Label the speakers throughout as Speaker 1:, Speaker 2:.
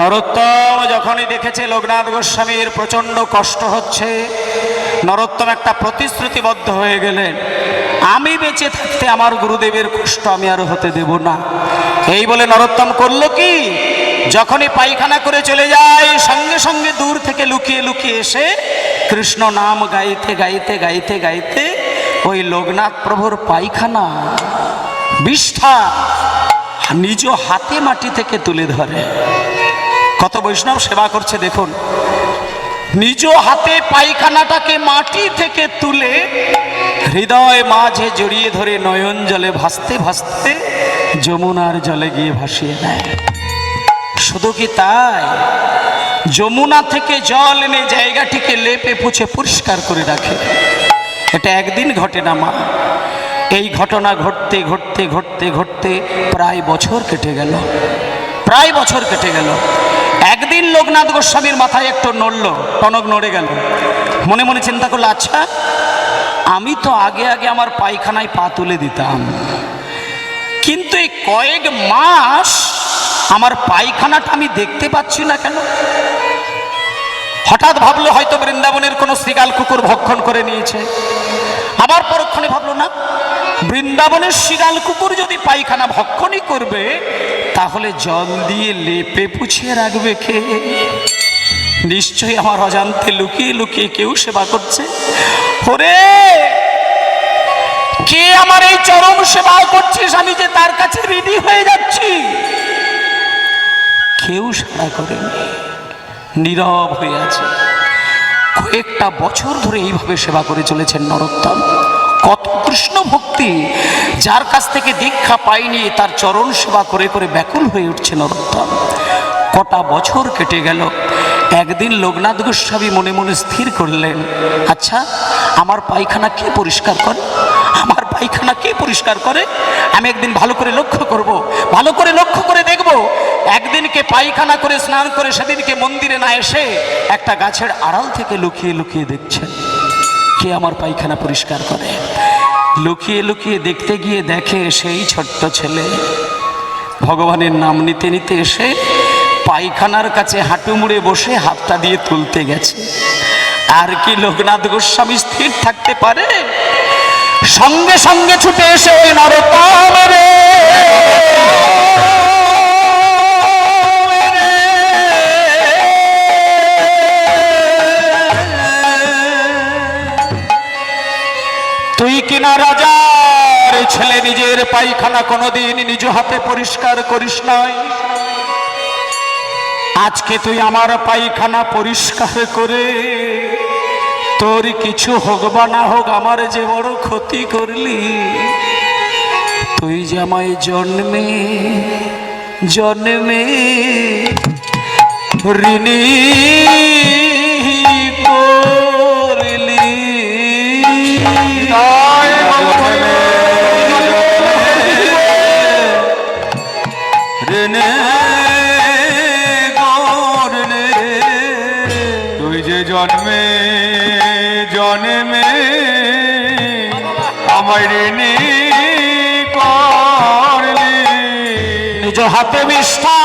Speaker 1: নরোত্তম যখনই দেখেছে লোকনাথ গোস্বামীর প্রচণ্ড কষ্ট হচ্ছে, নরোত্তম একটা প্রতিশ্রুতিবদ্ধ হয়ে গেলেন, আমি বেঁচে থাকতে আমার গুরুদেবের কষ্ট আমি আর হতে দেব না। এই বলে নরোত্তম করল কি? যখনই পায়খানা করে চলে যায়, সঙ্গে সঙ্গে দূর থেকে লুকিয়ে লুকিয়ে এসে কৃষ্ণ নাম গাইতে গাইতে গাইতে গাইতে ওই লোকনাথ প্রভুর পায়খানা বিষ্ঠা নিজ হাতে মাটি থেকে তুলে ধরে। কত বৈষ্ণব সেবা করছে দেখুন। নিজ হাতে পায়খানাটাকে মাটি থেকে তুলে হৃদয় মাঝে জড়িয়ে ধরে নয়ন জলে ভাসতে ভাসতে যমুনার জলে গিয়ে ভাসিয়ে দেয়। শুধু কি তাই? যমুনা থেকে জল এনে জায়গাটিকে লেপে পুছে পরিষ্কার করে রাখে। এটা একদিন ঘটে না, মা। এই ঘটনা ঘটতে ঘটতে ঘটতে ঘটতে প্রায় বছর কেটে গেল। প্রায় বছর কেটে গেল। একদিন লোকনাথ গোস্বামীর মাথায় একটু নড়ল, টনক নড়ে গেল। মনে মনে চিন্তা করল আচ্ছা আমি তো আগে আগে আমার পায়খানায় পা তুলে দিতাম। কিন্তু এই কয়েক মাস আমার পায়খানাটা আমি দেখতে পাচ্ছি না কেন? হঠাৎ ভাবলো হয়তো বৃন্দাবনের কোনো শ্রীগাল কুকুর ভক্ষণ করে নিয়েছে। আবার পরক্ষণে ভাবলো, না, বৃন্দাবনের শিগাল কুকুর যদি পায়খানা ভক্ষণই করবে, তাহলে জল দিয়ে লেপে পুছিয়ে রাখবে কে? নিশ্চয়ই আমার অজান্তে লুকিয়ে লুকিয়ে কেউ সেবা করছে। ওরে, কে আমার এই চরম সেবা করছিস? আমি যে তার কাছে রেডি হয়ে যাচ্ছি। কেউ সেবা করেনি। নীরব হয়ে আছে। কয়েকটা বছর ধরে এইভাবে সেবা করে চলেছেন নরোত্তম। কত কৃষ্ণ ভক্তি, যার কাছ থেকে দীক্ষা পাইনি, তার চরণ সেবা করে করে ব্যাকুল হয়ে উঠছে নরোত্তম। কটা বছর কেটে গেল। একদিন লোকনাথ গোস্বামী মনে মনে স্থির করলেন আচ্ছা আমার পায়খানা কে পরিষ্কার করে? আমার পায়খানা কে পরিষ্কার করে? আমি একদিন ভালো করে লক্ষ্য করব। ভালো করে লক্ষ্য করে দেখব একদিনকে পায়খানা করে স্নান করে সেদিনকে মন্দিরে না এসে একটা গাছের আড়াল থেকে লুকিয়ে লুকিয়ে দেখছেন কে আমার পায়খানা পরিষ্কার করে? লুকিয়ে লুকিয়ে দেখতে গিয়ে দেখে সেই ছোট্ট ছেলে। ভগবানের নাম নিতে নিতে এসে পায়খানার কাছে হাঁটু মুড়ে বসে হাতটা দিয়ে তুলতে গেছে। আর কি লোকনাথ গোস্বামী স্থির থাকতে পারে? সঙ্গে সঙ্গে ছুটে এসে নরতম রে তুই কিনা রাজার ছেলে, নিজের পায়খানা কোনোদিন নিজ হাতে পরিষ্কার করিস নাই। আজকে তুই আমার পায়খানা পরিষ্কার করে তোর কিছু হোক বা না হোক, আমার যে বড় ক্ষতি করলি, তুই যে আমায় জন্মে জন্মে ঋণী হাতে বিষ্ঠা।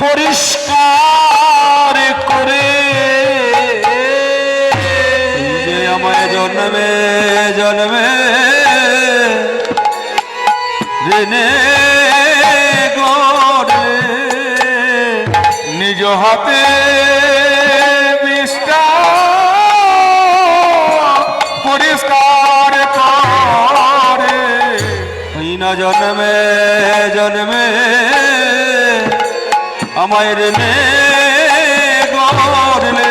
Speaker 1: পরিষ্কার করে।
Speaker 2: যে আমার জন্মে জন্মে। রেনে গড়লে। নিজ হাতে জন্মে জন্মে আমায় রেনে গড়লে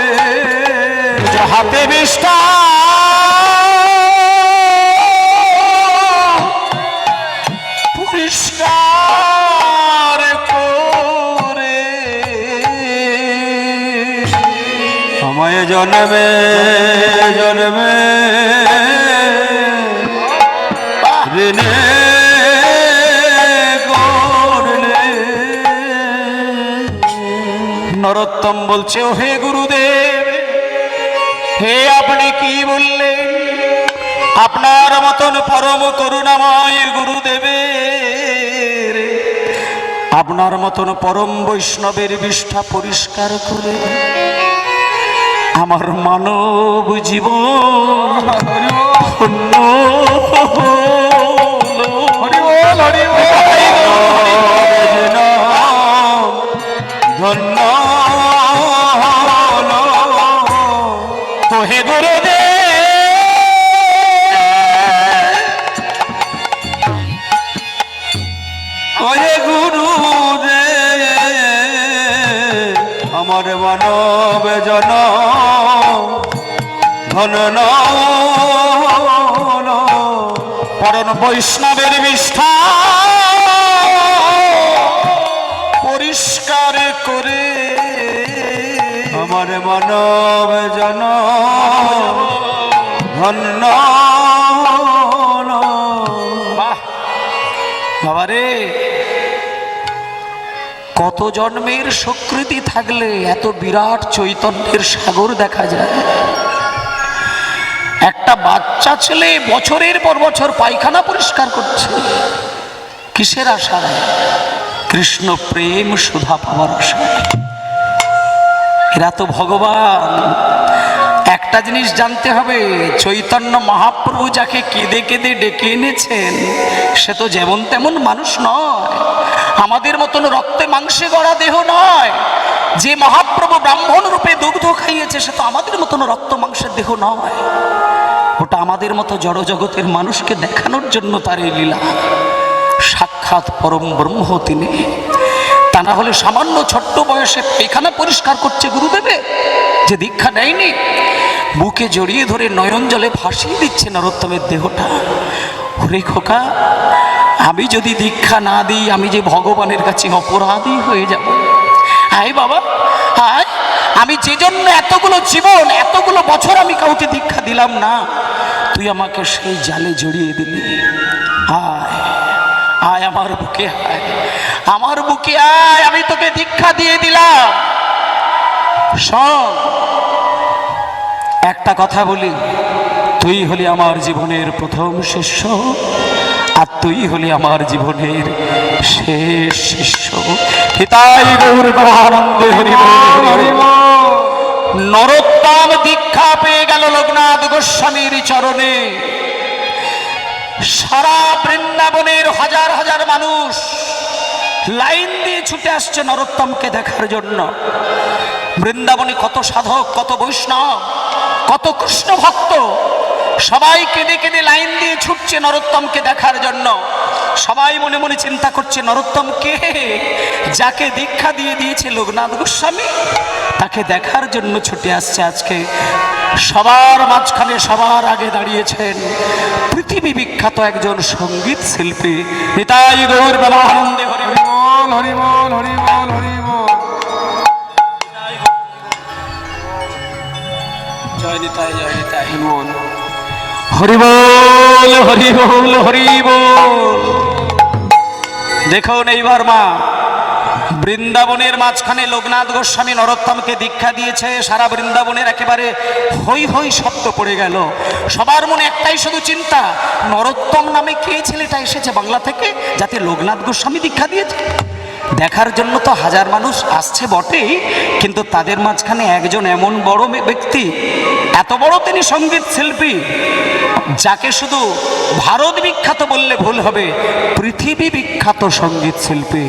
Speaker 1: হাতে বিষ্ঠা
Speaker 2: জন্মে জন্মে
Speaker 1: নরোত্তম বলছে হে গুরুদেব, হে আপনি কি বললেন? আপনার মতন পরম করুণাময় গুরুদেবের, আপনার মতন পরম বৈষ্ণবের বিষ্ঠা পরিষ্কার করে আমার মানব জীবন ধন্য
Speaker 2: যেন জন ধন
Speaker 1: পরম বৈষ্ণবের বিষ্ঠা পরিষ্কার করে
Speaker 2: আমার মানব জন। ধন্য
Speaker 1: বাবারে। জন্মের স্বীকৃতি থাকলে এত বিরাট চৈতন্যের সাগর দেখা যায়। একটা বাচ্চা ছেলে বছরের পর বছর পায়খানা পরিষ্কার করছে। কিসের আশায়? কৃষ্ণ প্রেম সুধা পাওয়ার আশায়। এরা তো ভগবান। একটা জিনিস জানতে হবে, চৈতন্য মহাপ্রভু যাকে কেঁদে কেঁদে ডেকে এনেছেন, সে তো যেমন তেমন মানুষ নয়। আমাদের মতন রক্তে মাংসে গড়া দেহ নয়। যে মহাপ্রভু ব্রাহ্মণ রূপে দুগ্ধ খাইয়েছে, সে তো আমাদের মতন রক্ত মাংসের দেহ নয়। ওটা আমাদের মতো জড় জগতের মানুষকে দেখানোর জন্য তার এই লীলা। সাক্ষাৎ পরম ব্রহ্ম তিনি। তা না হলে সামান্য ছোট্ট বয়সে পায়খানা পরিষ্কার করছে গুরুদেবে, যে দীক্ষা নেয়নি। বুকে জড়িয়ে ধরে নয়ন জলে ভাসিয়ে দিচ্ছে নরোত্তমের দেহটা। ওরে খোকা আমি যদি দীক্ষা না দিই, আমি যে ভগবানের কাছে অপরাধী হয়ে যাব। আয় বাবা আয় আমি যে জন্য এতগুলো জীবন, এতগুলো বছর আমি কাউকে দীক্ষা দিলাম না, তুই আমাকে সেই জালে জড়িয়ে দিলি। আয় আয় আমার বুকে আয় আমার বুকে আয়, আমি তোকে দীক্ষা দিয়ে দিলাম। শোন, একটা কথা বলি, তুই হলি আমার জীবনের প্রথম শিষ্য। আর তুই হলি আমার জীবনের শেষ শিষ্য। হিতাই গৌর আনন্দে হরি নরোত্তম দীক্ষা পেয়ে গেল লোকনাথ গোস্বামীর চরণে। সারা বৃন্দাবনের হাজার হাজার মানুষ লাইন দিয়ে ছুটে আসছে নরোত্তমকে দেখার জন্য। বৃন্দাবনে কত সাধক, কত বৈষ্ণব, কত কৃষ্ণ ভক্ত সবাই কেঁদে কেঁদে লাইন দিয়ে ছুটছে নরোত্তমকে দেখার জন্য। সবাই মনে মনে চিন্তা করছে নরোত্তম কে? যাকে দীক্ষা দিয়ে দিয়েছে লোকনাথ গোস্বামী তাকে দেখার জন্য ছুটে আসছে আজকে। সবার মাঝখানে সবার আগে দাঁড়িয়েছেন পৃথিবী বিখ্যাত একজন সংগীত শিল্পী নিতাই গৌর বাবা আনন্দে জয় নিতাই জয় নিতাই।
Speaker 2: বল
Speaker 1: হরি বল হরি বল দেখুন এইবার মা, বৃন্দাবনের মাঝখানে লোকনাথ গোস্বামী নরোত্তমকে দীক্ষা দিয়েছে, সারা বৃন্দাবনের একেবারে হই হই শব্দ পড়ে গেল। সবার মনে একটাই শুধু চিন্তা, নরোত্তম নামে কে ছেলেটা এসেছে বাংলা থেকে যাতে লোকনাথ গোস্বামী দীক্ষা দিয়েছে? দেখার জন্য তো হাজার মানুষ আসছে বটেই, কিন্তু তাদের মাঝখানে একজন এমন বড় ব্যক্তি, এত বড় তিনি সংগীত শিল্পী, যাকে শুধু ভারত বিখ্যাত বললে ভুল হবে, পৃথিবী বিখ্যাত সংগীত শিল্পী।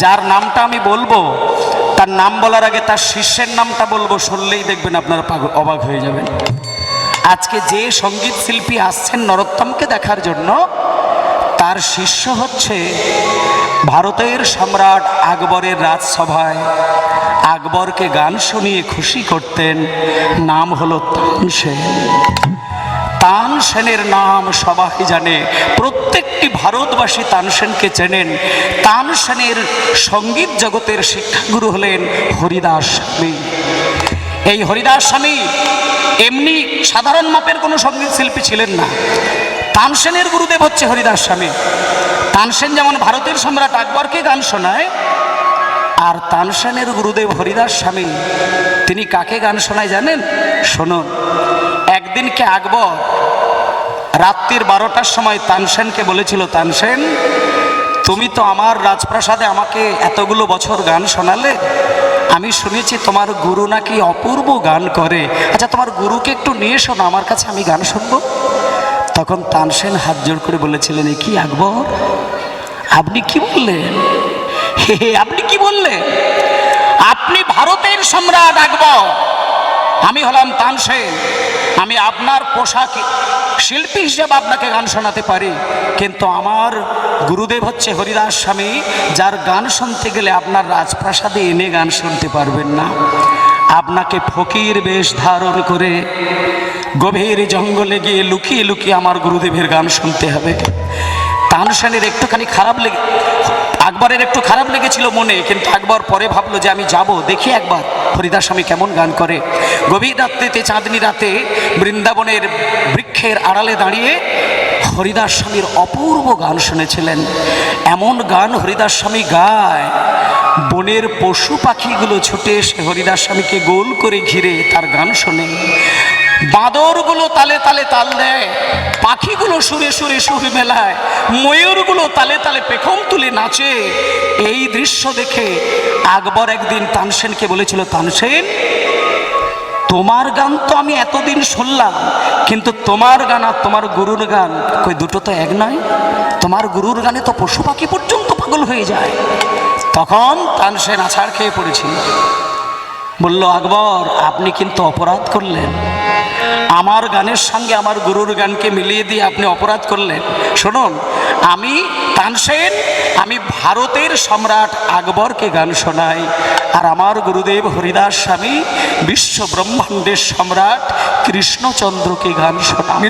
Speaker 1: যার নামটা আমি বলব, তার নাম বলার আগে তার শিষ্যের নামটা বলব, শুনলেই দেখবেন আপনারা অবাক হয়ে যাবেন। আজকে যে সংগীত শিল্পী আসছেন নরোত্তমকে দেখার জন্য, তার শিষ্য হচ্ছে ভারতের সম্রাট আকবরের রাজসভায় আকবরকে গান শুনিয়ে খুশি করতেন, নাম হলো তানসেন তানসেনের নাম সবাই জানে, প্রত্যেকটি ভারতবাসী তানসেনকে চেনেন। তানসেনের সংগীত জগতের শিক্ষাগুরু হলেন হরিদাস স্বামী। এই হরিদাস স্বামী এমনি সাধারণ মাপের কোনো সংগীত শিল্পী ছিলেন না। তানসেনের গুরুদেব হচ্ছে হরিদাস স্বামী। তানসেন যেমন ভারতের সম্রাট আকবরকে গান শোনায়, আর তানসেনের গুরুদেব হরিদাস স্বামী, তিনি কাকে গান শোনায় জানেন? শুনুন। একদিনকে আকবর রাত্রির বারোটার সময় তানসেনকে বলেছিল, তানসেন, তুমি তো আমার রাজপ্রাসাদে আমাকে এতগুলো বছর গান শোনালে। আমি শুনেছি তোমার গুরু নাকি অপূর্ব গান করে। আচ্ছা তোমার গুরুকে একটু নিয়ে শোনো, আমার কাছে আমি গান শুনব? তখন তানসেন হাত জোড় করে বলেছিলেন "এ কি আকবর? আপনি কি বললেন? হে, আপনি কি বললেন? আপনি ভারতের সম্রাট আকবর। আমি হলাম তানসেন। আমি আপনার পোশাক শিল্পী হিসেবে আপনাকে গান শোনাতে পারি। কিন্তু আমার গুরুদেব হচ্ছে হরিদাস স্বামী যার গান শুনতে গেলে আপনার রাজপ্রাসাদে এনে গান শুনতে পারবেন না। আপনাকে ফকির বেশ ধারণ করে গভীর জঙ্গলে গিয়ে লুকিয়ে লুকিয়ে আমার গুরুদেবের গান শুনতে হবে। তানসেনের একটুখানি খারাপ লেগে আকবরের একটু খারাপ লেগেছিল মনে, কিন্তু আকবর পরে ভাবলো যে আমি যাব। দেখি একবার, হরিদাস স্বামী কেমন গান করে। গভীর রাত্রিতে, চাঁদনি রাতে বৃন্দাবনের বৃক্ষের আড়ালে দাঁড়িয়ে হরিদাস স্বামীর অপূর্ব গান শুনেছিলেন। এমন গান হরিদাস স্বামী গায় বনের পশু পাখিগুলো ছুটে এসে হরিদাস স্বামীকে গোল করে ঘিরে তার গান শোনে। বাঁদরগুলো তালে তালে তাল দেয়, পাখিগুলো সুরে সুরে সুর মেলায়, ময়ূরগুলো তালে তালে পেখম তুলে নাচে। এই দৃশ্য দেখে আকবর একদিন তানসেনকে বলেছিল, তানসেন, তোমার গান তো আমি এতদিন শুনলাম, কিন্তু তোমার গান আর তোমার গুরুর গান, কই দুটো তো এক নয়? তোমার গুরুর গানে তো পশু পাখি পর্যন্ত পাগল হয়ে যায়। তখন তানসেন আছাড় খেয়ে পড়েছিল। বলল আকবর আপনি কিন্তু অপরাধ করলেন। আমার গানের সঙ্গে আমার গুরুর গানকে মিলিয়ে দিয়ে আপনি অপরাধ করলেন। শুনুন আমি তানসেন আমি ভারতের সম্রাট আকবরকে গান শোনাই। আর আমার গুরুদেব হরিদাস স্বামী বিশ্ব ব্রহ্মাণ্ডের সম্রাট কৃষ্ণচন্দ্রকে গান শোনাই।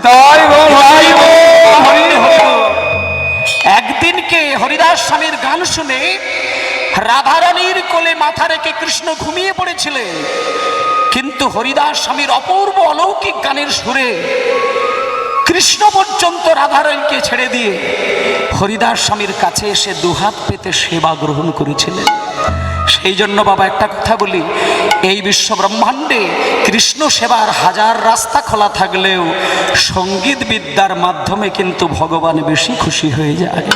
Speaker 1: একদিনকে হরিদাস স্বামীর গান শুনে রাধারানীর কোলে মাথা রেখে কৃষ্ণ ঘুমিয়ে পড়েছিলেন। কিন্তু হরিদাস স্বামীর অপূর্ব অলৌকিক গানের সুরে কৃষ্ণ পর্যন্ত রাধারানীকে ছেড়ে দিয়ে হরিদাস স্বামীর কাছে এসে দুহাত পেতে সেবা গ্রহণ করেছিলেন। সেই জন্য বাবা একটা কথা বলি, এই বিশ্ব ব্রহ্মাণ্ডে কৃষ্ণ সেবার হাজার রাস্তা খোলা থাকলেও সংগীত বিদ্যার মাধ্যমে কিন্তু ভগবান বেশি খুশি হয়ে যায়।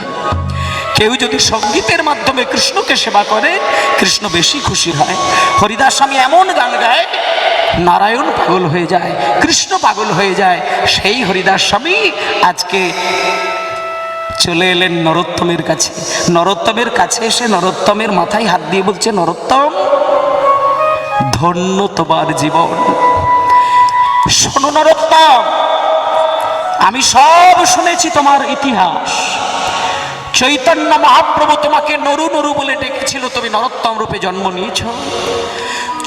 Speaker 1: কেউ যদি সঙ্গীতের মাধ্যমে কৃষ্ণকে সেবা করে, কৃষ্ণ বেশি খুশি হয়। হরিদাস স্বামী এমন গান গায়, নারায়ণ পাগল হয়ে যায়, কৃষ্ণ পাগল হয়ে যায়। সেই হরিদাস স্বামী আজকে চলে এলেন নরোত্তমের কাছে। নরোত্তমের কাছে এসে নরোত্তমের মাথায় হাত দিয়ে বলছে, নরোত্তম, ধন্য তোমার জীবন। শোনো নরোত্তম, আমি সব শুনেছি তোমার ইতিহাস। চৈতন্য মহাপ্রভু তোমাকে নরু নরু বলে ডেকেছিল, তুমি নরোত্তম রূপে জন্ম নিয়েছ।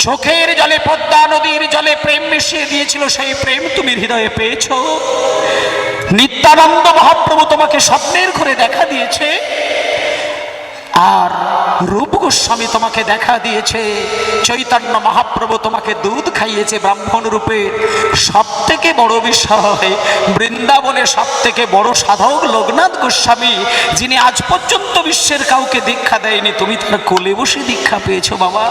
Speaker 1: চোখের জলে পদ্মা নদীর জলে প্রেম মিশিয়ে দিয়েছিল, সেই প্রেম তুমি হৃদয়ে পেয়েছ। নিত্যানন্দ মহাপ্রভু তোমাকে স্বপ্নের ঘরে দেখা দিয়েছে। আর রূপ গোস্বামী তোমাকে দেখা দিয়েছে। চৈতন্য মহাপ্রভু তোমাকে দুধ খাইয়েছে ব্রাহ্মণ রূপে। সব থেকে বড় বিষয়, বৃন্দাবনে সব থেকে বড় সাধক লোকনাথ গোস্বামী, যিনি আজ পর্যন্ত বিশ্বের কাউকে দীক্ষা দেয়নি। তুমি তার কোলে বসে দীক্ষা পেয়েছ বাবা।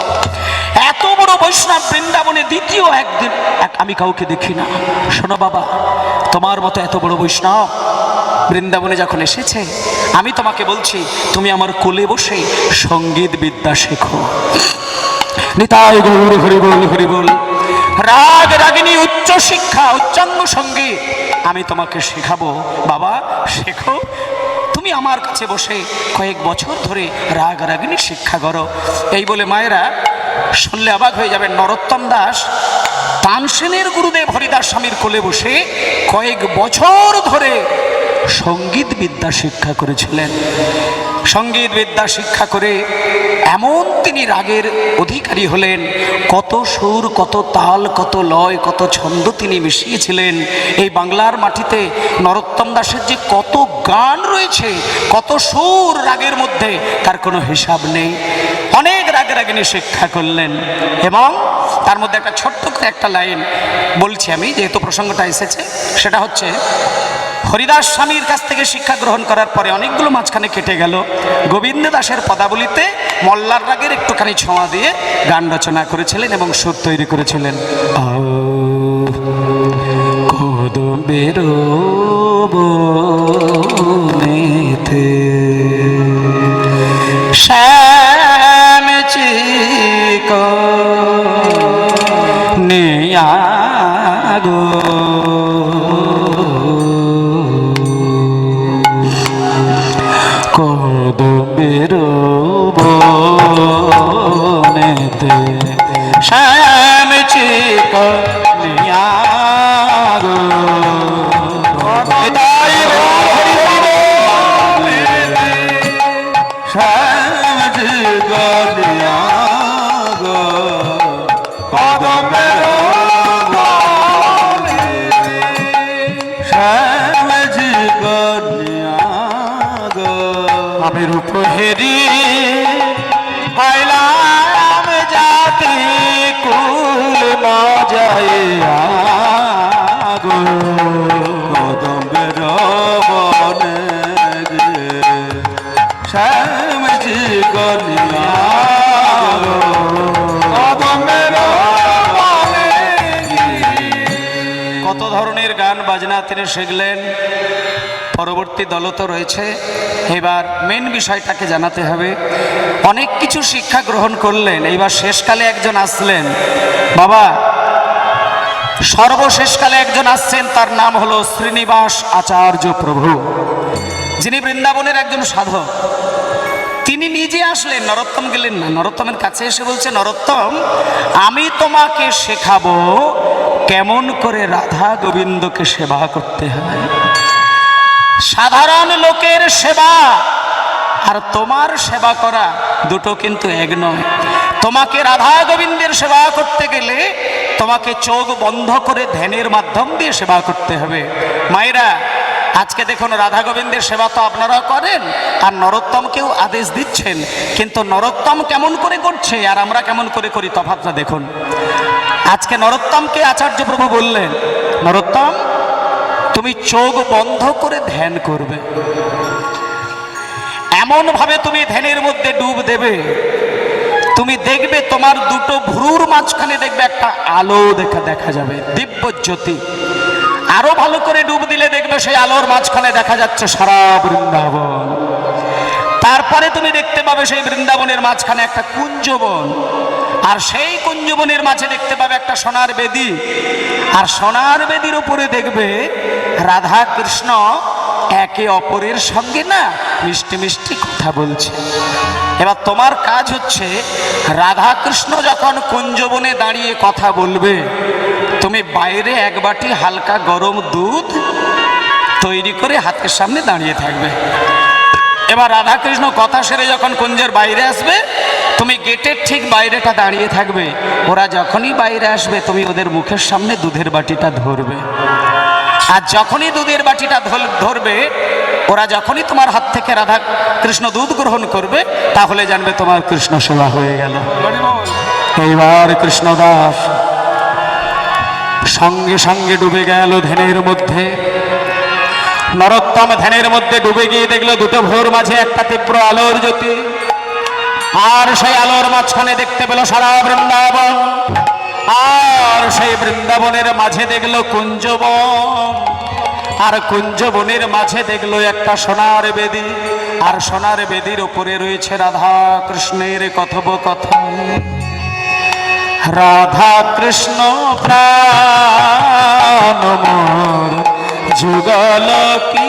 Speaker 1: এত বড় বৈষ্ণব বৃন্দাবনে দ্বিতীয় একদিন, এক আমি কাউকে দেখি না। শোনো বাবা, তোমার মতো এত বড় বৈষ্ণব বৃন্দাবনে যখন এসেছে, আমি তোমাকে বলছি, তুমি আমার কোলে বসে সংগীত বিদ্যা শেখো। নিতাই গৌর হরি বল হরি বল। রাগ রাগিনী, উচ্চ শিক্ষা, উচ্চাঙ্গ সংগীত, আমি তোমাকে শেখাবো। বাবা, শেখো। তুমি আমার কাছে বসে কয়েক বছর ধরে রাগ রাগিনী শিক্ষা করো। এই বলে মায়েরা শুনলে অবাক হয়ে যাবে নরোত্তম দাস তানসেনের গুরুদেব হরিদাস স্বামীর কোলে বসে কয়েক বছর ধরে সংগীত বিদ্যা শিক্ষা করেছিলেন। সংগীত বিদ্যা শিক্ষা করে এমন তিনি রাগের অধিকারী হলেন, কত সুর, কত তাল, কত লয়, কত ছন্দ তিনি মিশিয়েছিলেন। এই বাংলার মাটিতে নরোত্তম দাসের যে কত গান রয়েছে, কত সুর রাগের মধ্যে, তার কোনো হিসাব নেই। অনেক রাগ রাগিনী শিক্ষা করলেন এবং তার মধ্যে একটা ছোট্ট একটা লাইন বলছি আমি, যেহেতু প্রসঙ্গটা এসেছে, সেটা হচ্ছে হরিদাস স্বামীর কাছ থেকে শিক্ষা গ্রহণ করার পরে অনেকগুলো মাঝখানে কেটে গেল। গোবিন্দ দাসের পদাবলিতে মল্লার রাগের একটুখানি ছোঁয়া দিয়ে গান রচনা করেছিলেন এবং সুর তৈরি করেছিলেন। বেরো কদমের আমি রূপ হেরি গান তিনি শিখলেন, পরবর্তী দল তো রয়েছে। এবার মেন বিষয়টাকে জানাতে হবে, অনেক কিছু শিক্ষা গ্রহণ করলেন, এইবার শেষকালে একজন আসলেন। বাবা, সর্বশেষকালে একজন আসছেন, তার নাম হলো শ্রীনিবাস আচার্য প্রভু, যিনি বৃন্দাবনের একজন সাধক। তিনি নিজে আসলেন, নরোত্তম গেলেন না, নরোত্তমের কাছে এসে বলছে, নরোত্তম, আমি তোমাকে শেখাবো কেমন করে রাধা গোবিন্দকে সেবা করতে হয়? সাধারণ লোকের সেবা আর তোমার সেবা করা দুটো কিন্তু এক নয়। তোমাকে রাধা গোবিন্দের সেবা করতে গেলে তোমাকে চোখ বন্ধ করে ধ্যানের মাধ্যম দিয়ে সেবা করতে হবে। মায়েরা আজকে দেখুন রাধা গোবিন্দের সেবা তো আপনারাও করেন, আর নরোত্তমকেও আদেশ দিচ্ছেন, কিন্তু নরোত্তম কেমন করে করছে, আর আমরা কেমন করে করি তফাতটা দেখুন। আজকে নরোত্তমকে আচার্য প্রভু বললেন, নরোত্তম, তুমি চোখ বন্ধ করে ধ্যান করবে। এমন ভাবে তুমি ধ্যানের মধ্যে ডুব দেবে। তুমি দেখবে তোমার দুটো ভ্রুর মাঝখানে দেখবে একটা আলো দেখা দেখা যাবে দিব্য জ্যোতি আরও ভালো করে ডুব দিলে দেখবে সেই আলোর মাঝখানে দেখা যাচ্ছে সারা বৃন্দাবন। তারপরে তুমি দেখতে পাবে সেই বৃন্দাবনের মাঝখানে একটা কুঞ্জবন। আর সেই কুঞ্জবনের মাঝে দেখতে পাবে একটা সোনার বেদি। আর সোনার বেদির উপরে দেখবে রাধা কৃষ্ণ একে অপরের সঙ্গে না মিষ্টি মিষ্টি কথা বলছে। এবার তোমার কাজ হচ্ছে রাধা কৃষ্ণ যখন কুঞ্জবনে দাঁড়িয়ে কথা বলবে তুমি বাইরে এক বাটি হালকা গরম দুধ তৈরি করে হাতের সামনে দাঁড়িয়ে থাকবে। এবার রাধাকৃষ্ণ কথা সেরে যখন কুঞ্জের বাইরে আসবে তুমি গেটের ঠিক বাইরেটা দাঁড়িয়ে থাকবে। ওরা যখনই বাইরে আসবে তুমি ওদের মুখের সামনে দুধের বাটিটা ধরবে। আর যখনই দুধের বাটিটা ধর- ধরবে ওরা যখনই তোমার হাত থেকে রাধা কৃষ্ণ দুধ গ্রহণ করবে তাহলে জানবে তোমার কৃষ্ণ সেবা হয়ে গেল। এইবার কৃষ্ণদাস সঙ্গে সঙ্গে ডুবে গেল ধ্যানের মধ্যে। নরোত্তম ধ্যানের মধ্যে ডুবে গিয়ে দেখল দুটো ভোর মাঝে একটা তীব্র আলোর জ্যোতি। আর সেই আলোর মাঝখানে দেখতে পেল সারা বৃন্দাবন। আর সেই বৃন্দাবনের মাঝে দেখল কুঞ্জবন। আর কুঞ্জবনের মাঝে দেখল একটা সোনার বেদি। আর সোনার বেদির উপরে রয়েছে রাধা কৃষ্ণের কথোপকথন। রাধা কৃষ্ণ প্রাণ মোর যুগল কিশোর